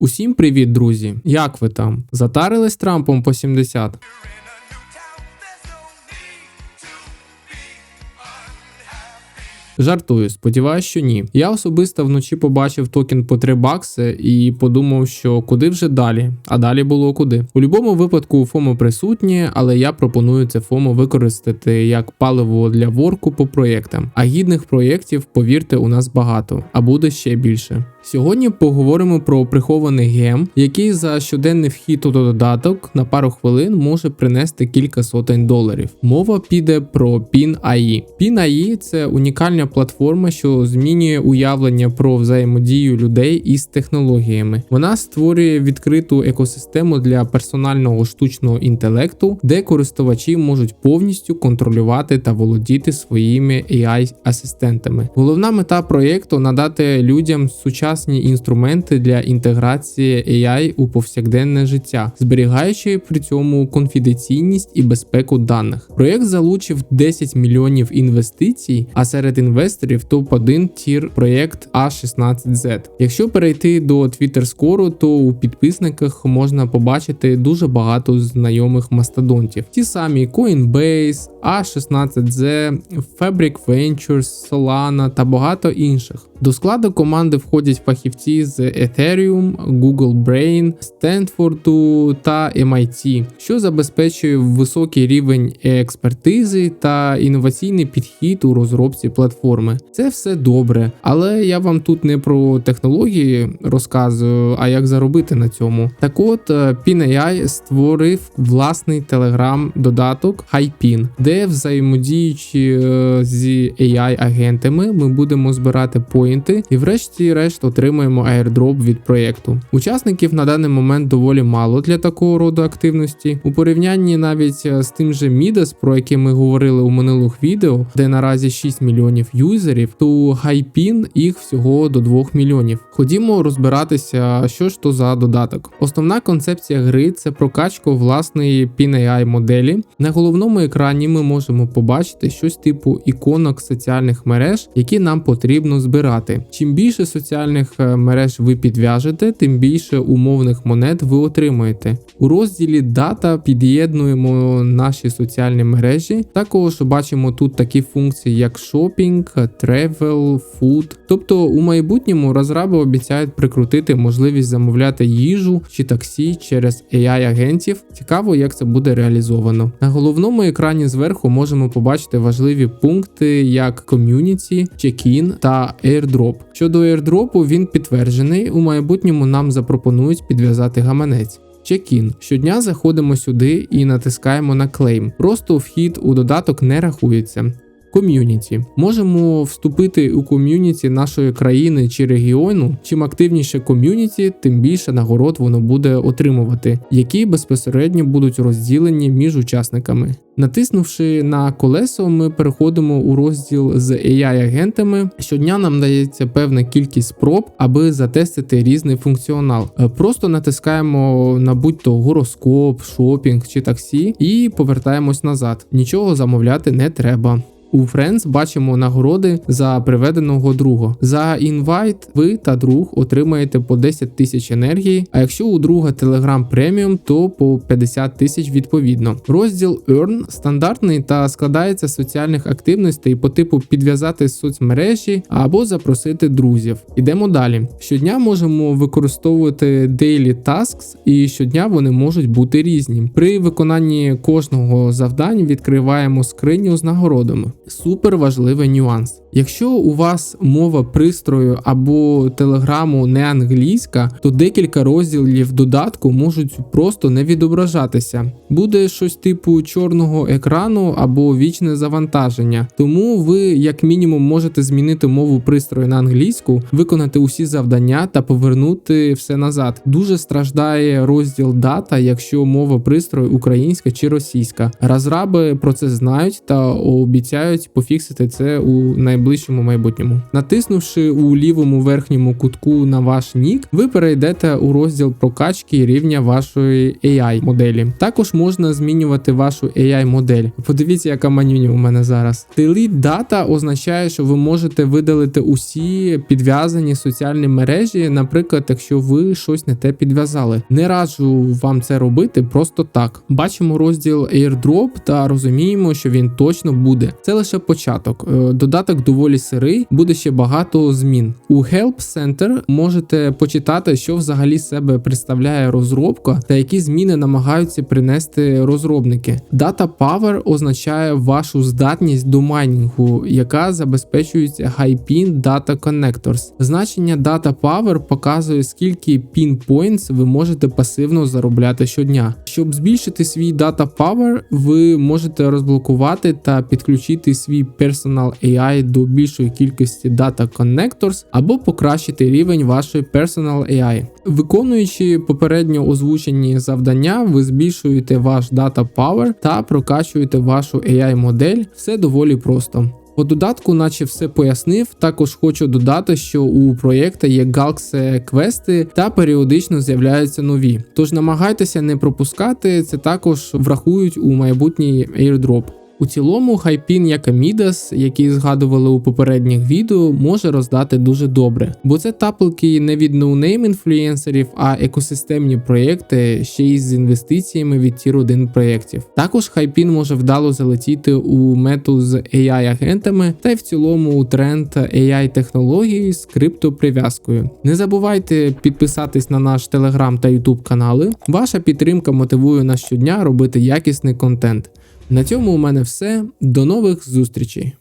Усім привіт, друзі! Як ви там? Затарились Трампом по 70? Жартую, сподіваюсь, що ні. Я особисто вночі побачив токен по 3 бакси і подумав, що куди вже далі, а далі було куди. У будь-якому випадку ФОМО присутнє, але я пропоную це ФОМО використати як паливо для ворку по проєктам. А гідних проєктів, повірте, у нас багато, а буде ще більше. Сьогодні поговоримо про прихований гем, який за щоденний вхід у додаток на пару хвилин може принести кілька сотень доларів. Мова піде про PIN.ai. PIN.ai – це унікальна платформа, що змінює уявлення про взаємодію людей із технологіями. Вона створює відкриту екосистему для персонального штучного інтелекту, де користувачі можуть повністю контролювати та володіти своїми AI-асистентами. Головна мета проєкту надати людям сучасні інструменти для інтеграції AI у повсякденне життя, зберігаючи при цьому конфіденційність і безпеку даних. Проєкт залучив 10 мільйонів інвестицій, а серед інвесторів топ-1 тір проєкт A16Z. Якщо перейти до Twitter Score, то у підписниках можна побачити дуже багато знайомих мастодонтів. Ті самі Coinbase, A16Z, Fabric Ventures, Solana та багато інших. До складу команди входять фахівці з Ethereum, Google Brain, Стенфорду та MIT, що забезпечує високий рівень експертизи та інноваційний підхід у розробці платформи. Це все добре, але я вам тут не про технології розказую, а як заробити на цьому. Так от PinAI створив власний телеграм-додаток HiPin, де взаємодіючи з AI-агентами, ми будемо збирати поінти і, врешті-решт, отримаємо airdrop від проєкту. Учасників на даний момент доволі мало для такого роду активності. У порівнянні навіть з тим же Midas, про який ми говорили у минулих відео, де наразі 6 мільйонів юзерів, то HiPin їх всього до 2 мільйонів. Ходімо розбиратися, що ж то за додаток. Основна концепція гри це прокачка власної PinAI моделі. На головному екрані ми можемо побачити щось типу іконок соціальних мереж, які нам потрібно збирати. Чим більше соціальних е, мереж ви підв'яжете, тим більше умовних монет ви отримуєте. У розділі Дата під'єднуємо наші соціальні мережі. Також бачимо тут такі функції, як шопінг, тревел, фуд. Тобто у майбутньому розраби обіцяють прикрутити можливість замовляти їжу чи таксі через AI-агентів. Цікаво, як це буде реалізовано. На головному екрані зверху можемо побачити важливі пункти, як ком'юніті, чекін та airdrop. Щодо airdropу, він підтверджений. У майбутньому нам запропонують підв'язати гаманець. Чекін. Щодня заходимо сюди і натискаємо на клейм. Просто вхід у додаток не рахується. Ком'юніті можемо вступити у ком'юніті нашої країни чи регіону. Чим активніше ком'юніті, тим більше нагород воно буде отримувати, які безпосередньо будуть розділені між учасниками. Натиснувши на колесо, ми переходимо у розділ з AI-агентами. Щодня нам дається певна кількість спроб, аби затестити різний функціонал. Просто натискаємо на будь-то гороскоп, шопінг чи таксі і повертаємось назад. Нічого замовляти не треба. У Friends бачимо нагороди за приведеного друга. За інвайт ви та друг отримаєте по 10 тисяч енергії, а якщо у друга Telegram Premium, то по 50 тисяч відповідно. Розділ Earn стандартний та складається з соціальних активностей по типу підв'язати соцмережі або запросити друзів. Ідемо далі. Щодня можемо використовувати Daily Tasks, і щодня вони можуть бути різні. При виконанні кожного завдання відкриваємо скриню з нагородами супер важливий нюанс. Якщо у вас мова пристрою або телеграму не англійська, то декілька розділів додатку можуть просто не відображатися. Буде щось типу чорного екрану або вічне завантаження. Тому ви, як мінімум, можете змінити мову пристрою на англійську, виконати усі завдання та повернути все назад. Дуже страждає розділ дата, якщо мова пристрою українська чи російська. Розраби про це знають та обіцяють пофіксити це у найближчому найближчому майбутньому. Натиснувши у лівому верхньому кутку на ваш нік, ви перейдете у розділ прокачки рівня вашої AI моделі. Також можна змінювати вашу AI модель. Подивіться, яка манюня у мене зараз. Delete Data означає, що ви можете видалити усі підв'язані соціальні мережі, наприклад, якщо ви щось не те підв'язали. Не раджу вам це робити просто так. Бачимо розділ AirDrop та розуміємо, що він точно буде. Це лише початок. Е, Додаток доволі сирий, буде ще багато змін. У Help Center можете почитати, що взагалі себе представляє розробка та які зміни намагаються принести розробники. Data Power означає вашу здатність до майнінгу, яка забезпечується High-Pin Data Connectors. Значення Data Power показує, скільки pin points ви можете пасивно заробляти щодня. Щоб збільшити свій Data Power, ви можете розблокувати та підключити свій Personal AI до більшої кількості Data Connectors або покращити рівень вашої Personal AI. Виконуючи попередньо озвучені завдання, ви збільшуєте ваш Data Power та прокачуєте вашу AI модель. Все доволі просто. По додатку, наче все пояснив. Також хочу додати, що у проєкта є галксе квести та періодично з'являються нові. Тож намагайтеся не пропускати, це також врахують у майбутній airdrop. У цілому, хайпін як Амідас, який згадували у попередніх відео, може роздати дуже добре, бо це таплики не від ноунейм інфлюенсерів, а екосистемні проєкти ще й з інвестиціями від тір 1 проєктів. Також хайпін може вдало залетіти у мету з AI-агентами та й в цілому у тренд AI технології з криптоприв'язкою. Не забувайте підписатись на наш телеграм та ютуб канали. Ваша підтримка мотивує нас щодня робити якісний контент. На цьому у мене все. До нових зустрічей!